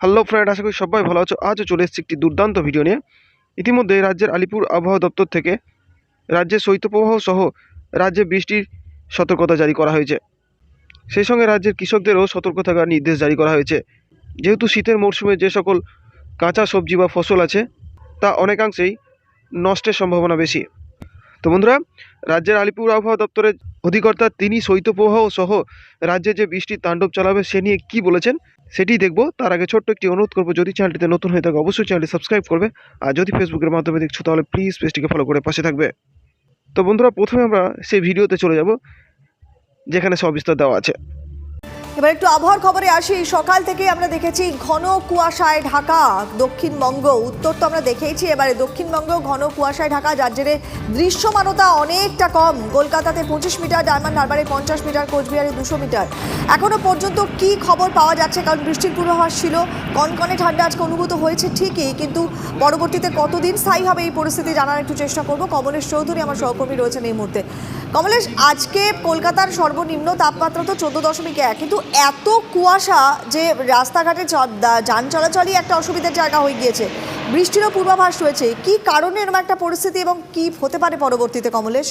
Hello friend আশা করি সবাই ভালো আছো। আজও চলে এসেছি একটি দুর্দান্ত ভিডিও নিয়ে। ইতিমধ্যে রাজ্যের আলিপুর আবহাওয়া দপ্তর থেকে রাজ্যে শৈত্যপ্রবাহ সহ রাজ্যে বৃষ্টির সতর্কতা জারি করা হয়েছে। সেই সঙ্গে রাজ্যের কৃষকদেরও সতর্ক থাকার নির্দেশ জারি করা হয়েছে। যেহেতু শীতের মরশুমে যে সকল কাঁচা সবজি বা ফসল আছে, তা অনেকাংশেই নষ্টের সম্ভাবনা বেশি। তো বন্ধুরা, রাজ্যের আলিপুর আবহাওয়া দপ্তরের অধিকর্তা তিনি শৈত্যপ্রবাহ সহ রাজ্যে যে বৃষ্টির তাণ্ডব চালাবে সে নিয়ে কী বলেছেন? সেটি দেখব। তার আগে ছোট্ট একটি অনুরোধ করব, যদি চ্যানেলটিতে নতুন হয়ে থাকে, অবশ্যই চ্যানেলটি সাবস্ক্রাইব করবে। আর যদি ফেসবুকের মাধ্যমে দেখছ, তাহলে প্লিজ পেজটিকে ফলো করে পাশে থাকবে। তো বন্ধুরা, প্রথমে আমরা সেই ভিডিওতে চলে যাব, যেখানে সবিস্তার দেওয়া আছে। এবার একটু আবহাওয়ার খবরে আসি। সকাল থেকে আমরা দেখেছি ঘন কুয়াশায় ঢাকা, দক্ষিণবঙ্গ, উত্তর তো আমরা দেখেইছি। এবারে দক্ষিণবঙ্গ ঘন কুয়াশায় ঢাকা, যার জেরে দৃশ্যমানতা অনেকটা কম। কলকাতাতে পঁচিশ মিটার, ডায়মন্ড হারবারে পঞ্চাশ মিটার, কোচবিহারে দুশো মিটার। এখনও পর্যন্ত কি খবর পাওয়া যাচ্ছে? কারণ বৃষ্টির পূর্বাভাস ছিল। কনকনে ঠান্ডা আজকে অনুভূত হয়েছে ঠিকই, কিন্তু পরবর্তীতে কতদিন স্থায়ী হবে এই পরিস্থিতি জানার একটু চেষ্টা করব। কমলেশ চৌধুরী আমার সহকর্মী রয়েছেন এই মুহূর্তে। কমলেশ, আজকে কলকাতার সর্বনিম্ন তাপমাত্রা তো চোদ্দ দশমিক এক, কিন্তু এত কুয়াশা যে রাস্তাঘাটে যান চলাচলই একটা অসুবিধার জায়গা হয়ে গিয়েছে। বৃষ্টিরও পূর্বাভাস রয়েছে। কি কারণে এরকম একটা পরিস্থিতি এবং কি হতে পারে পরবর্তীতে কমলেশ?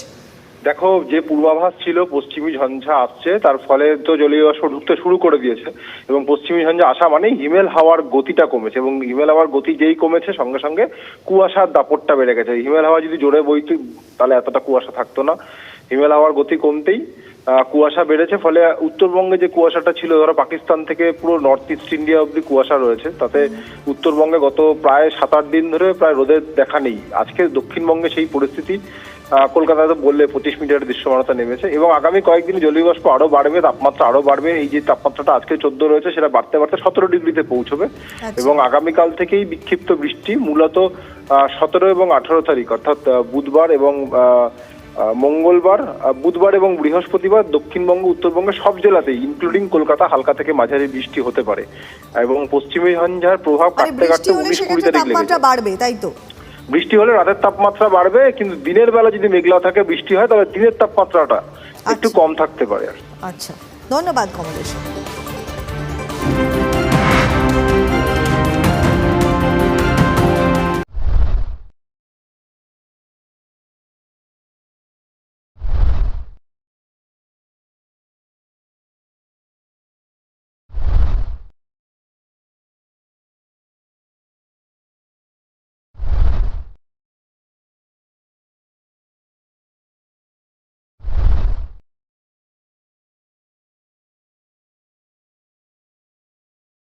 দেখো, যে পূর্বাভাস ছিল, পশ্চিমী ঝঞ্ঝা আসছে, তার ফলে তো জলীয় বাষ্প ঢুকতে শুরু করে দিয়েছে এবং পশ্চিমী ঝঞ্ঝা আসা মানে হিমেল হাওয়ার গতিটা কমেছে এবং হিমেল হাওয়ার গতি যেই কমেছে, সঙ্গে সঙ্গে কুয়াশার দাপটটা বেড়ে গেছে। হিমেল হাওয়া যদি জোরে বইতো, তাহলে এতটা কুয়াশা থাকতো না। হিমেল হাওয়ার গতি কমতেই কুয়াশা বেড়েছে ফলে উত্তরবঙ্গে যে কুয়াশাটা ছিল ধরো পাকিস্তান থেকে পুরো নর্থ ইস্ট ইন্ডিয়া অব্দি কুয়াশা রয়েছে তাতে উত্তরবঙ্গে গত প্রায় সাত আট দিন ধরে প্রায় রোদের দেখা নেই আজকে দক্ষিণবঙ্গে সেই পরিস্থিতি কলকাতাতে বললে পঁচিশ মিটারের দৃশ্যমানতা নেমেছে এবং আগামী কয়েকদিন জলীয় বাষ্প আরও বাড়বে তাপমাত্রা আরও বাড়বে এই যে তাপমাত্রাটা আজকে চোদ্দ রয়েছে সেটা বাড়তে বাড়তে সতেরো ডিগ্রিতে পৌঁছবে আচ্ছা। এবং আগামীকাল থেকেই বিক্ষিপ্ত বৃষ্টি মূলত সতেরো এবং আঠারো তারিখ অর্থাৎ বুধবার এবং মঙ্গলবার বুধবার এবং বৃহস্পতিবার দক্ষিণবঙ্গ উত্তরবঙ্গের সব জেলাতেই ইনক্লুডিং কলকাতা হালকা থেকে মাঝারি বৃষ্টি হতে পারে। এবং পশ্চিমী ঝঞ্ঝার প্রভাব মানে কাটতে কাটতে উনিশ কুড়ি তারিখ লেগে বাড়বে তাই তো? বৃষ্টি হলে রাতের তাপমাত্রা বাড়বে কিন্তু দিনের বেলা যদি মেঘলা থাকে বৃষ্টি হয় তাহলে দিনের তাপমাত্রাটা একটু আচ্ছা। কম থাকতে পারে। আচ্ছা। ধন্যবাদ কমলেশ।